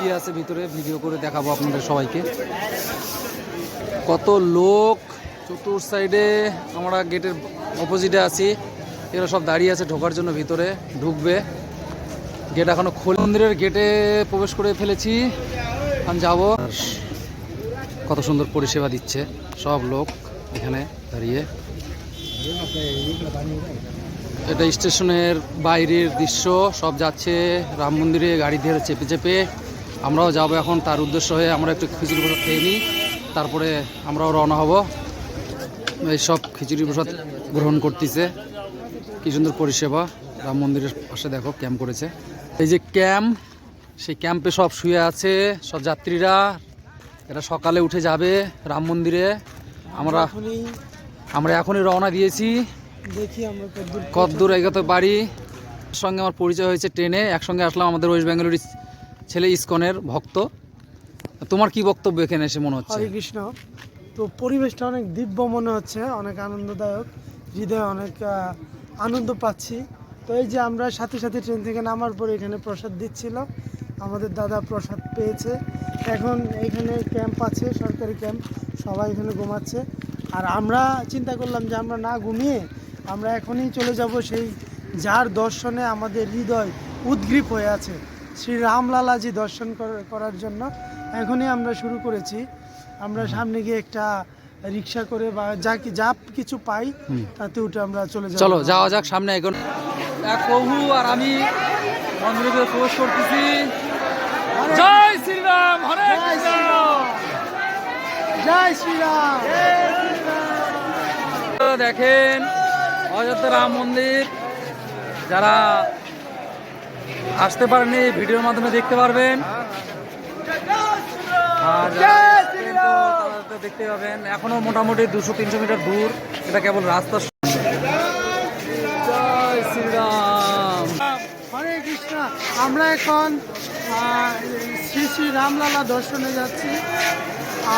কি আছে ভিতরে? ভিডিও করে দেখাবো আপনাদের সবাইকে। কত লোক চতুর সাইডে আমরা গেটের অপোজিটে আছি। এরা সব দাঁড়িয়ে আছে ঢোকার জন্য ভিতরে, ঢুকবে। গেট এখনও খোল মন্দিরের গেটে প্রবেশ করে ফেলেছি। আমি যাব। কত সুন্দর পরিষেবা দিচ্ছে সব লোক এখানে দাঁড়িয়ে। এটা স্টেশনের বাইরের দৃশ্য। সব যাচ্ছে, রাম মন্দিরে গাড়ি ধরে চেপে চেপে। আমরাও যাব এখন তার উদ্দেশ্য হয়ে আমরা একটু খিচুড়ি প্রসাদ খেয়ে নিই। তারপরে আমরাও রওনা হব। এই সব খিচুড়ি প্রসাদ গ্রহণ করতেছে। কি সুন্দর পরিষেবা। রাম মন্দিরের পাশে দেখো ক্যাম্প করেছে। এই যে ক্যাম্প সেই ক্যাম্পে সব শুয়ে আছে সব যাত্রীরা। এরা সকালে উঠে যাবে রাম মন্দিরে। আমরা আমরা এখনই রওনা দিয়েছি। দেখি আমরা কতদূর কতদূর এগোতে পারি। সঙ্গে আমার পরিচয় হয়েছে ট্রেনে। একসঙ্গে আসলাম আমাদের ওয়েস্ট বেঙ্গলের ছেলে ইসকনের ভক্ত। তোমার কি বক্তব্য এখানে এসে মনে হচ্ছে? কৃষ্ণ তো পরিবেশটা অনেক দিব্য মনে হচ্ছে, অনেক আনন্দদায়ক, হৃদয়ে অনেক আনন্দ পাচ্ছি। তো এই যে আমরা সাথে সাথে ট্রেন থেকে নামার পরে এখানে প্রসাদ দিচ্ছিল, আমাদের দাদা প্রসাদ পেয়েছে। এখন এখানে ক্যাম্প আছে, সরকারি ক্যাম্প, সবাই এখানে ঘুমাচ্ছে। আর আমরা চিন্তা করলাম যে আমরা না ঘুমিয়ে আমরা এখনই চলে যাব সেই যার দর্শনে আমাদের হৃদয় উদ্গ্রীব হয়ে আছে। শ্রী রামলালাজি দর্শন করার জন্য। এখনই আমরা শুরু করেছি। আমরা সামনে গিয়ে একটা রিক্সা করে বা যা কি যা কিছু পাই তাতে উঠে আমরা চলে যাব। চলো যাওয়া যাক সামনে এখন। এক প্রভু আর আমি মন্দিরে প্রবেশ করতেছি। জয় শ্রীরাম হরে। জয় শ্রীরাম। দেখেন অযোধ্যা রাম মন্দির। যারা আসতে পারেনি ভিডিওর মাধ্যমে দেখতে পারবেন। আর দেখতে পাবেন এখনও মোটামুটি দুশো তিনশো মিটার দূর। এটা কেবল রাস্তা জয় শ্রীরাম হরে কৃষ্ণ! আমরা এখন শ্রী শ্রী রামলালা দর্শনে যাচ্ছি।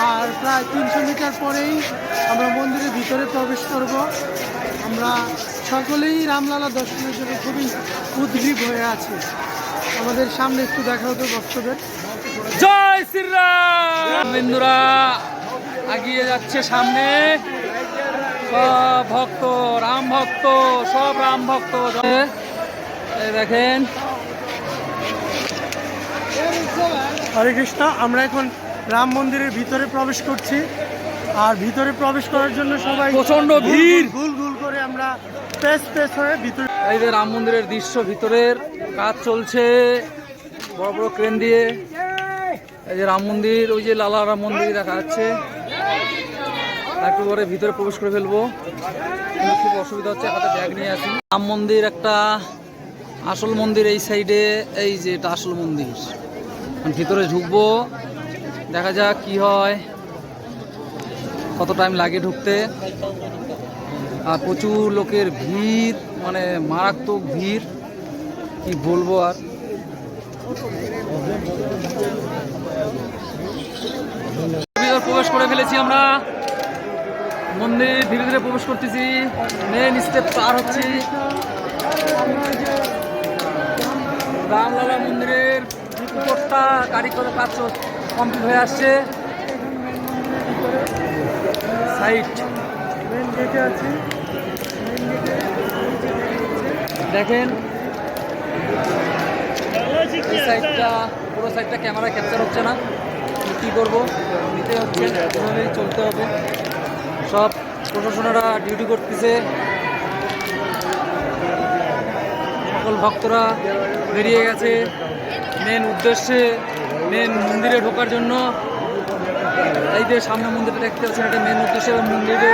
আর প্রায় তিনশো মিটার পরেই আমরা মন্দিরের ভিতরে প্রবেশ করব। আমরা সকলেই রামলালা দর্শনের জন্য খুবই উদ্গ্রীব হয়ে আছে। আমাদের সামনে একটু দেখা হতো ভক্তদের জয় শ্রীরাম! বিন্দুরা এগিয়ে যাচ্ছে সামনে। সব ভক্ত রাম ভক্ত সব রাম ভক্ত। দেখেন। হরে কৃষ্ণ আমরা এখন রাম মন্দিরের ভিতরে প্রবেশ করছি। আর ভিতরে প্রবেশ করার জন্য সবাই গুল ভিড়। গুল গুল আমরা পেস পেস হয়ে ভিতরে এই যে রাম মন্দিরের দৃশ্য ভিতরের কাজ চলছে। বড় বড় ক্রেন দিয়ে। এই যে রাম মন্দির, ওই যে লালা রাম মন্দির দেখা যাচ্ছে। একটু পরে ভিতরে প্রবেশ করে ফেলব। খুব অসুবিধা হচ্ছে, হাতে ব্যাগ নিয়ে আসি। রাম মন্দির একটা আসল মন্দির এই সাইডে এই যে এটা আসল মন্দির। ভিতরে ঢুকবো, দেখা যাক কি হয়, কত টাইম লাগে ঢুকতে। প্রচুর লোকের ভিড় মানে মারাত্মক ভিড়, কি বলব আর। প্রবেশ করে ফেলেছি আমরা। মন্দির ধীরে ধীরে প্রবেশ করতেছি। মেন স্টেপ পার হচ্ছি। রামলালা মন্দিরের উপরটা কারিগর কাজ কমপ্লিট হয়ে আসছে। মেন দেখেন, এই সাইডটা পুরো সাইডটা ক্যামেরা ক্যাপচার হচ্ছে না। কী করব? নিতে হচ্ছে এভাবেই চলতে হবে। সব প্রশাসনেরা ডিউটি করতেছে। সকল ভক্তরা বেরিয়ে গেছে। মেন উদ্দেশ্যে মেন মন্দিরে ঢোকার জন্য। এই যে সামনে মন্দিরটা দেখতে পাচ্ছেন, এটা মেন উদ্দেশ্যে। মন্দিরে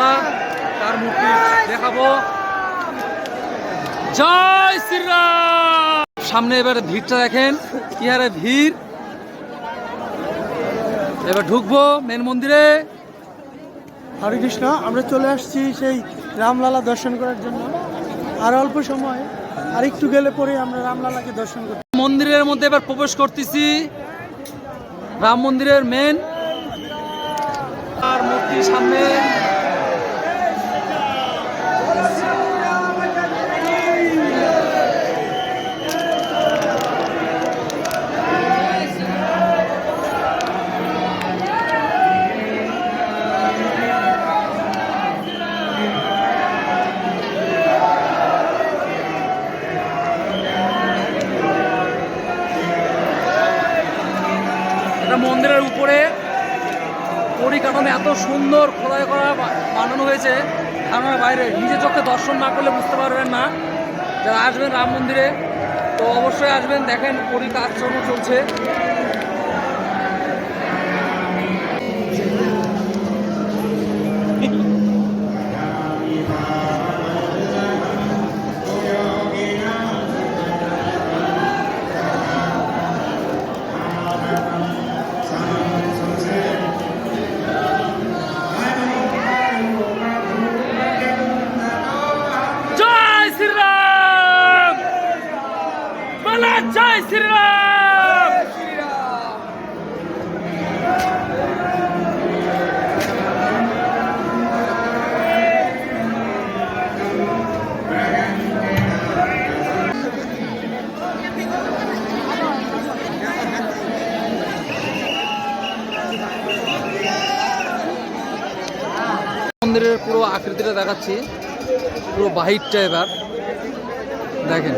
লালা তার মূর্তি দেখাবো। জয় শ্রীরাম! সামনে এবার ভিড়টা দেখেন কি হারে ভিড়। এবার ঢুকবো মেন মন্দিরে। হরে কৃষ্ণ আমরা চলে আসছি সেই রামলালা দর্শন করার জন্য। আর অল্প সময় আর একটু গেলে পরে আমরা রামলালাকে দর্শন করতে মন্দিরের মধ্যে এবার প্রবেশ করতেছি। রাম মন্দিরের মেন আর মূর্তির সামনে একদম এত সুন্দর খোদাই করা বানানো হয়েছে আমার বাইরে নিজে চোখে দর্শন না করলে বুঝতে পারবেন না। যারা আসবেন রাম মন্দিরে, তো অবশ্যই আসবেন, দেখেন পরি কাজকর্ম চলছে। জয় শ্রীরাম! মন্দিরের পুরো আকৃতিটা দেখাচ্ছি পুরো বাহিরটা এবার। দেখেন।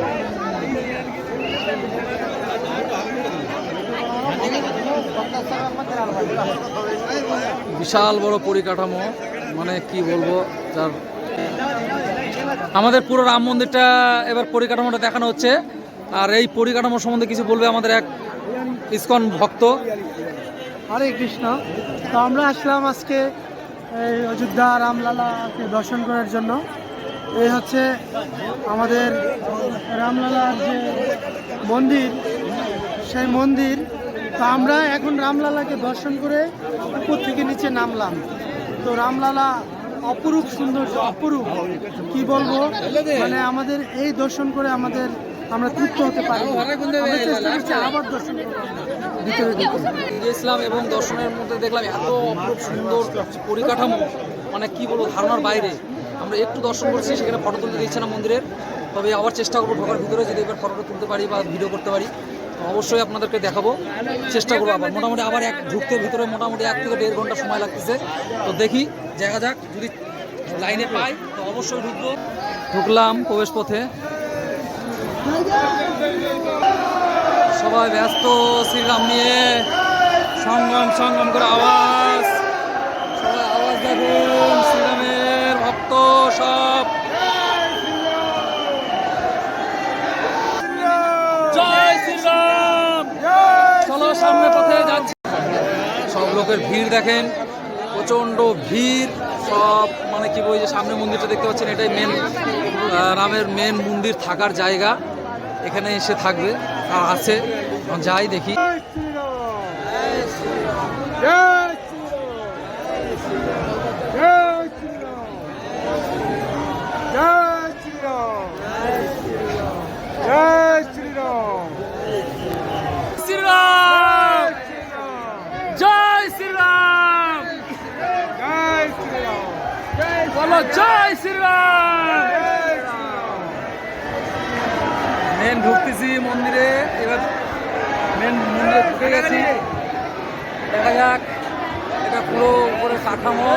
বিশাল বড় পরিকাঠামো মানে কি বলব, যার আমাদের পুরো রাম মন্দিরটা এবার পরিকাঠামোটা দেখানো হচ্ছে। আর এই পরিকাঠামো সম্বন্ধে কিছু বলবে আমাদের এক ইসকন ভক্ত। হরে কৃষ্ণ। তো আমরা আসলাম আজকে এই অযোধ্যা রামলালাকে দর্শন করার জন্য। এই হচ্ছে আমাদের রামলালার যে মন্দির, সেই মন্দির তো আমরা এখন রামলালাকে দর্শন করে উপর থেকে নিচে নামলাম। তো রামলালা অপরূপ সৌন্দর্য, অপরূপ। কি বলব? মানে আমাদের এই দর্শন করে আমাদের আমরা তৃপ্ত হতে পারি আবার দর্শন ভিতরে গিয়েছিলাম এবং দর্শনের মধ্যে দেখলাম এত অপরূপ সুন্দর পরিকাঠামো মানে কি বলব, ধারণার বাইরে। আমরা একটু দর্শন করছি, সেখানে ফটো তুলতে দিচ্ছে না মন্দিরের। তবে আবার চেষ্টা করব ঢোকার ভিতরে, যদি এবার ফটোটা তুলতে পারি বা ভিডিও করতে পারি। অবশ্যই আপনাদেরকে দেখাবো, চেষ্টা করব আবার। মোটামুটি আবার এক ঢুকতে ভিতরে মোটামুটি এক থেকে দেড় ঘণ্টা সময় লাগতেছে। তো দেখি, দেখা যাক, যদি লাইনে পাই, তো অবশ্যই ঢুকবো। ঢুকলাম প্রবেশ পথে। সবাই ব্যস্ত, শ্রীরাম নিয়ে সংগ্রাম সংগ্রাম করে আওয়াজ। সবাই আওয়াজ দেখুন, শ্রীরামের ভক্ত সব জয় শ্রীরাম চলো সামনে পথে যাচ্ছি সব লোকের ভিড় দেখেন, প্রচণ্ড ভিড়, সব মানে কি বই যে সামনে মন্দিরটা দেখতে পাচ্ছেন, এটাই মেন রামের মেন মন্দির থাকার জায়গা। এখানে এসে থাকবে, আর আছে যাই দেখি শ্রীরাম জয় শ্রীরাম বলো জয় শ্রীরাম মেন ঢুকতেছি মন্দিরে। এবার মেন মন্দিরে ঢুকে গেছি। দেখা যাক এটা পুরো উপরে কাঠামো।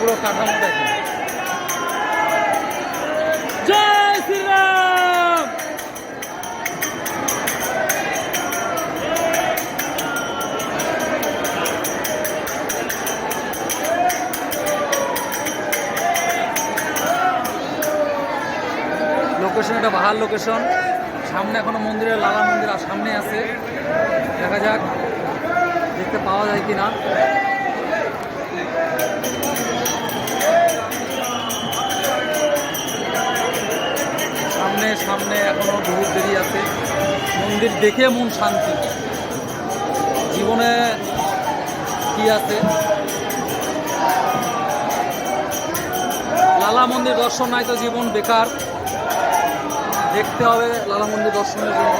পুরো কাঠামো দেখেন। জয় শ্রীরাম! লোকেশন এটা বাহার লোকেশন সামনে এখনও মন্দিরের লালা মন্দির আর সামনে আছে। দেখা যাক দেখতে পাওয়া যায় কি না সামনে সামনে এখনও বহু দেরি আছে। মন্দির দেখে মন শান্তি। জীবনে কি আছে? লালা মন্দির দর্শন নাই তো জীবন বেকার। দেখতে হবে লালা মন্দির দর্শনের জন্য।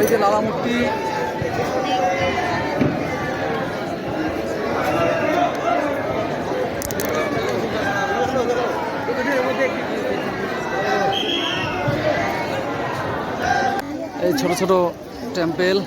এই যে লালা মূর্তি এই ছোট ছোট টেম্পেল।